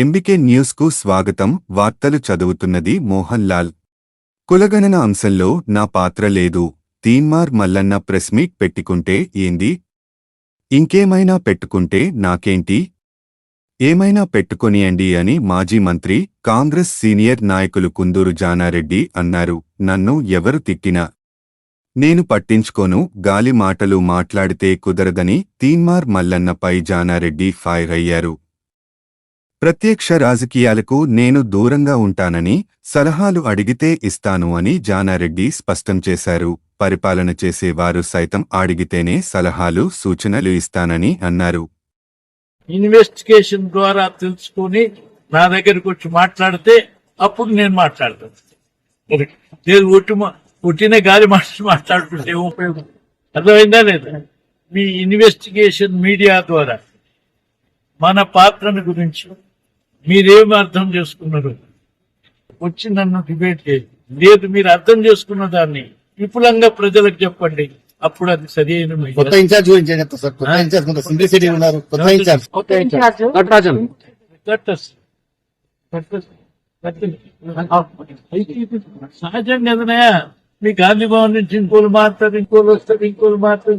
MBK న్యూస్కు స్వాగతం. వార్తలు చదువుతున్నది మోహన్ లాల్. కులగణన అంశంలో నా పాత్ర లేదు. తీన్మార్ మల్లన్న ప్రెస్ మీట్ పెట్టుకుంటే ఏంది? ఇంకేమైనా పెట్టుకుంటే నాకేంటి? ఏమైనా పెట్టుకొనియండి అని మాజీ మంత్రి కాంగ్రెస్ సీనియర్ నాయకులు కుందూరు జానారెడ్డి అన్నారు. నన్ను ఎవరు తిట్టినా? నేను పట్టించుకోను. గాలి మాటలు మాట్లాడితే కుదరదని తీన్మార్ మల్లన్నపై జానారెడ్డి ఫైర్ అయ్యారు. ప్రత్యక్ష రాజకీయాలకు నేను దూరంగా ఉంటానని సలహాలు అడిగితే ఇస్తాను అని జానారెడ్డి స్పష్టం చేశారు. పరిపాలన చేసేవారు సైతం అడిగితేనే సలహాలు సూచనలు ఇస్తానని అన్నారు. ఇన్వెస్టిగేషన్ ద్వారా తెలుసుకొని నా దగ్గరకు వచ్చి మాట్లాడితే అప్పుడు నేను మాట్లాడతాను. నేను ఒట్టి ఒట్టిన గాలి మాట మాట్లాడుకుంటే ఉపయోగం? అర్థమైందా లేదా? మీ ఇన్వెస్టిగేషన్ మీడియా ద్వారా మన పాత్రను గురించి మీరేం అర్థం చేసుకున్నారు? వచ్చి నన్ను డిబేట్ చేయండి లేదు మీరు అర్థం చేసుకున్న దాన్ని విపులంగా ప్రజలకు చెప్పండి. అప్పుడు అది సరైన మీడియా. కొత్త ఇన్ఛార్జ్ గురించి ఏం చెప్తారు సార్? కొత్త ఇన్ఛార్జ్ కొంత సింప్లిసిటీ ఉన్నారు. కొత్త ఇన్ఛార్జ్. కొత్త ఇన్ఛార్జ్. నటరాజన్ కట్టస్ కట్టస్ సహజంగా కదనయా మీ గాంధీ భవన్ నుంచి ఇంకోలు మారుతారు ఇంకోలు వస్తారు ఇంకోలు మారుతారు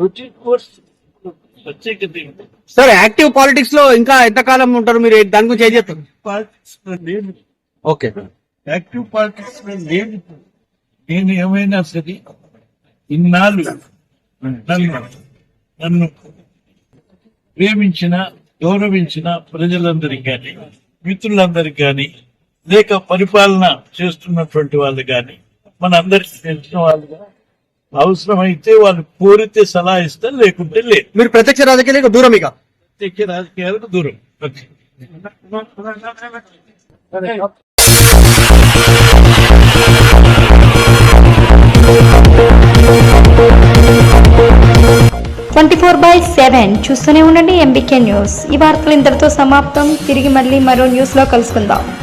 రొటీన్ కోర్స్ ప్రత్యేకత ఏంటి? సార్ యాక్టివ్ పాలిటిక్స్లో ఇంకా ఎంతకాలం ఉంటారు మీరు? దాని గురించి ఏం చెప్తారు? Politics okay. యాక్టివ్ పాలిటిక్స్ నేను ఏమైనా సరే ఇన్నాళ్ళు నన్ను నన్ను ప్రేమించిన గౌరవించిన ప్రజలందరికీ కానీ మిత్రులందరికీ కానీ లేక పరిపాలన చేస్తున్నటువంటి వాళ్ళు కానీ మన అందరికి తెలిసిన వాళ్ళుగా అవసరమైతే వాళ్ళు కోరితే సలహా ఇస్తారు లేకుంటే లేదు. మీరు ప్రత్యక్ష రాజకీయాలకు దూరం ఇక. ప్రత్యేక రాజకీయాలకు దూరం. ట్వంటీ ఫోర్ బై సెవెన్ చూస్తూనే ఉండండి ఎంబీకే న్యూస్. ఈ వార్తలు ఇంతటితో సమాప్తం. తిరిగి మళ్ళీ మరో న్యూస్లో కలుసుకుందాం.